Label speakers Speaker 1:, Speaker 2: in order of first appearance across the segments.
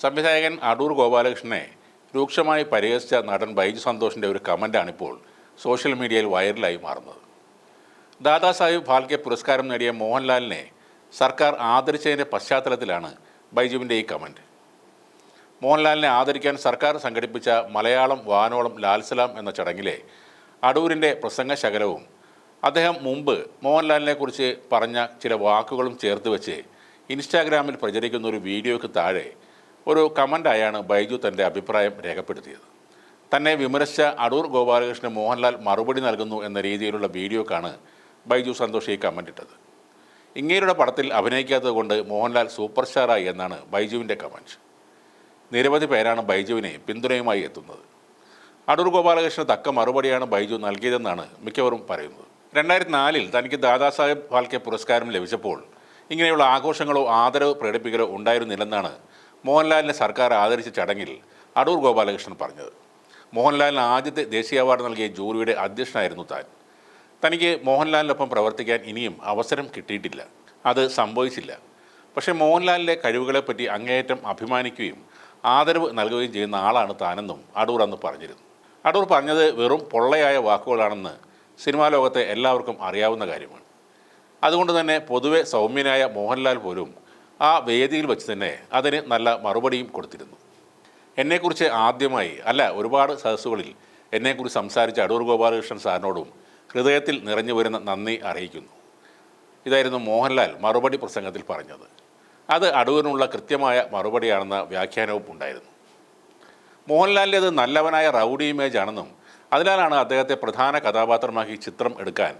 Speaker 1: സംവിധായകൻ അടൂർ ഗോപാലകൃഷ്ണനെ രൂക്ഷമായി പരിഹസിച്ച നടൻ ബൈജു സന്തോഷിന്റെ ഒരു കമന്റാണിപ്പോൾ സോഷ്യൽ മീഡിയയിൽ വൈറലായി മാറുന്നത്. ദാദാസാഹിബ് ഫാൽക്കെ പുരസ്കാരം നേടിയ മോഹൻലാലിനെ സർക്കാർ ആദരിച്ചതിന്റെ പശ്ചാത്തലത്തിലാണ് ബൈജുവിന്റെ ഈ കമന്റ് മോഹൻലാലിനെ ആദരിക്കാൻ സർക്കാർ സംഘടിപ്പിച്ച മലയാളം വാനോളം ലാൽസലാം എന്ന ചടങ്ങിലെ അടൂരിന്റെ പ്രസംഗശകലവും അദ്ദേഹം മുമ്പ് മോഹൻലാലിനെക്കുറിച്ച് പറഞ്ഞ ചില വാക്കുകളും ചേർത്ത് വെച്ച് ഇൻസ്റ്റാഗ്രാമിൽ പ്രചരിക്കുന്ന ഒരു വീഡിയോയ്ക്ക് താഴെ ഒരു കമന്റായാണ് ബൈജു തന്റെ അഭിപ്രായം രേഖപ്പെടുത്തിയത്. തന്നെ വിമർശിച്ച അടൂർ ഗോപാലകൃഷ്ണന് മോഹൻലാൽ മറുപടി നൽകുന്നു എന്ന രീതിയിലുള്ള വീഡിയോക്കാണ് ബൈജു സന്തോഷ് ഈ കമന്റ് ഇട്ടത് ഇങ്ങേരുടെ പടത്തിൽ അഭിനയിക്കാത്തത് കൊണ്ട് മോഹൻലാൽ സൂപ്പർ സ്റ്റാറായി എന്നാണ് ബൈജുവിന്റെ കമന്റ് നിരവധി പേരാണ് ബൈജുവിനെ പിന്തുണയുമായി എത്തുന്നത്. അടൂർ ഗോപാലകൃഷ്ണന് തക്ക മറുപടിയാണ് ബൈജു നൽകിയതെന്നാണ് മിക്കവരും പറയുന്നത്. രണ്ടായിരത്തി നാലിൽ തനിക്ക് ദാദാസാഹേബ് ഫാൽക്കെ പുരസ്കാരം ലഭിച്ചപ്പോൾ ഇങ്ങനെയുള്ള ആഘോഷങ്ങളോ ആദരവ് പ്രകടിപ്പിക്കലോ ഉണ്ടായിരുന്നില്ലെന്നാണ് മോഹൻലാലിനെ സർക്കാർ ആദരിച്ച ചടങ്ങിൽ അടൂർ ഗോപാലകൃഷ്ണൻ പറഞ്ഞത്. മോഹൻലാലിന് ആദ്യത്തെ ദേശീയ അവാർഡ് നൽകിയ ജൂറിയുടെ അധ്യക്ഷനായിരുന്നു താൻ. തനിക്ക് മോഹൻലാലിനൊപ്പം പ്രവർത്തിക്കാൻ ഇനിയും അവസരം കിട്ടിയിട്ടില്ല. അത് സംഭവിച്ചില്ല. പക്ഷേ മോഹൻലാലിന്റെ കഴിവുകളെപ്പറ്റി അങ്ങേയറ്റം അഭിമാനിക്കുകയും ആദരവ് നൽകുകയും ചെയ്യുന്ന ആളാണ് താനെന്നും അടൂർ അന്ന് പറഞ്ഞിരുന്നു. അടൂർ പറഞ്ഞത് വെറും പൊള്ളയായ വാക്കുകളാണെന്ന് സിനിമാ ലോകത്തെ എല്ലാവർക്കും അറിയാവുന്ന കാര്യമാണ്. അതുകൊണ്ട് തന്നെ പൊതുവെ സൗമ്യനായ മോഹൻലാൽ പോലും ആ വേദിയിൽ വെച്ച് തന്നെ അതിന് നല്ല മറുപടിയും കൊടുത്തിരുന്നു. എന്നെക്കുറിച്ച് ആദ്യമായി അല്ല ഒരുപാട് സദസ്സുകളിൽ എന്നെക്കുറിച്ച് സംസാരിച്ച അടൂർ ഗോപാലകൃഷ്ണൻ സാറിനോടും ഹൃദയത്തിൽ നിറഞ്ഞു വരുന്ന നന്ദി അറിയിക്കുന്നു. ഇതായിരുന്നു മോഹൻലാൽ മറുപടി പ്രസംഗത്തിൽ പറഞ്ഞത്. അത് അടൂരിനുള്ള കൃത്യമായ മറുപടിയാണെന്ന വ്യാഖ്യാനവും ഉണ്ടായിരുന്നു. മോഹൻലാലിന്റേത് നല്ലവനായ റൗഡി ഇമേജ് ആണെന്നും അതിനാലാണ് അദ്ദേഹത്തെ പ്രധാന കഥാപാത്രമാക്കി ചിത്രം എടുക്കാൻ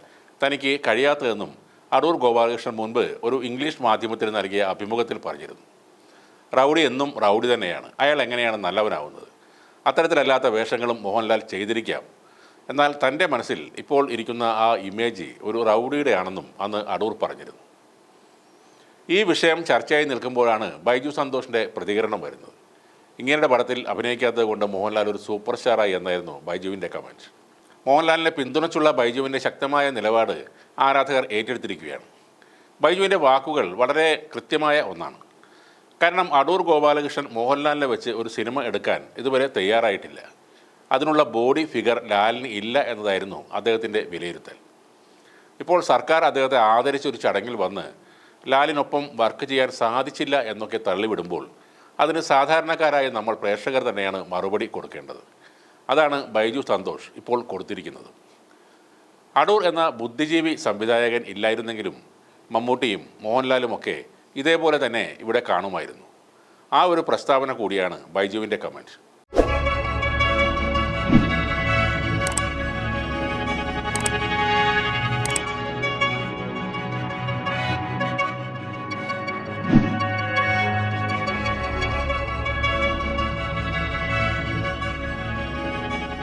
Speaker 1: തനിക്ക് കഴിയാത്തതെന്നും അടൂർ ഗോപാലകൃഷ്ണൻ മുൻപ് ഒരു ഇംഗ്ലീഷ് മാധ്യമത്തിന് നൽകിയ അഭിമുഖത്തിൽ പറഞ്ഞിരുന്നു. റൗഡി എന്നും റൗഡി തന്നെയാണ്. അയാൾ എങ്ങനെയാണ് നല്ലവനാവുന്നത്? അത്തരത്തിലല്ലാത്ത വേഷങ്ങളും മോഹൻലാൽ ചെയ്തിരിക്കാം. എന്നാൽ തന്റെ മനസ്സിൽ ഇപ്പോൾ ഇരിക്കുന്ന ആ ഇമേജ് ഒരു റൗഡിയുടെ ആണെന്നും അന്ന് അടൂർ പറഞ്ഞിരുന്നു. ഈ വിഷയം ചർച്ചയായി നിൽക്കുമ്പോഴാണ് ബൈജു സന്തോഷിന്റെ പ്രതികരണം വരുന്നത്. ഇങ്ങനെയുടെ പടത്തിൽ അഭിനയിക്കാത്തത് കൊണ്ട് മോഹൻലാൽ ഒരു സൂപ്പർ സ്റ്റാറായി എന്നായിരുന്നു ബൈജുവിന്റെ കമന്റ്. മോഹൻലാലിനെ പിന്തുണച്ചുള്ള ബൈജുവിന്റെ ശക്തമായ നിലപാട് ആരാധകർ ഏറ്റെടുത്തിരിക്കുകയാണ്. ബൈജുവിന്റെ വാക്കുകൾ വളരെ കൃത്യമായ ഒന്നാണ്. കാരണം അടൂർ ഗോപാലകൃഷ്ണൻ മോഹൻലാലിനെ വെച്ച് ഒരു സിനിമ എടുക്കാൻ ഇതുവരെ തയ്യാറായിട്ടില്ല. അതിനുള്ള ബോഡി ഫിഗർ ലാലിന് ഇല്ല എന്നതായിരുന്നു അദ്ദേഹത്തിന്റെ വിലയിരുത്തൽ. ഇപ്പോൾ സർക്കാർ അദ്ദേഹത്തെ ആദരിച്ച ഒരു ചടങ്ങിൽ വന്ന് ലാലിനൊപ്പം വർക്ക് ചെയ്യാൻ സാധിച്ചില്ല എന്നൊക്കെ തള്ളിവിടുമ്പോൾ അതിന് സാധാരണക്കാരായ നമ്മൾ പ്രേക്ഷകർ തന്നെയാണ് മറുപടി കൊടുക്കേണ്ടത്. അതാണ് ബൈജു സന്തോഷ് ഇപ്പോൾ കൊടുത്തിരിക്കുന്നത്. അടൂർ എന്ന ബുദ്ധിജീവി സംവിധായകൻ ഇല്ലായിരുന്നെങ്കിലും മമ്മൂട്ടിയും മോഹൻലാലും ഒക്കെ ഇതേപോലെ തന്നെ ഇവിടെ കാണുമായിരുന്നു. ആ ഒരു പ്രസ്താവന കൂടിയാണ് ബൈജുവിന്റെ കമന്റ്.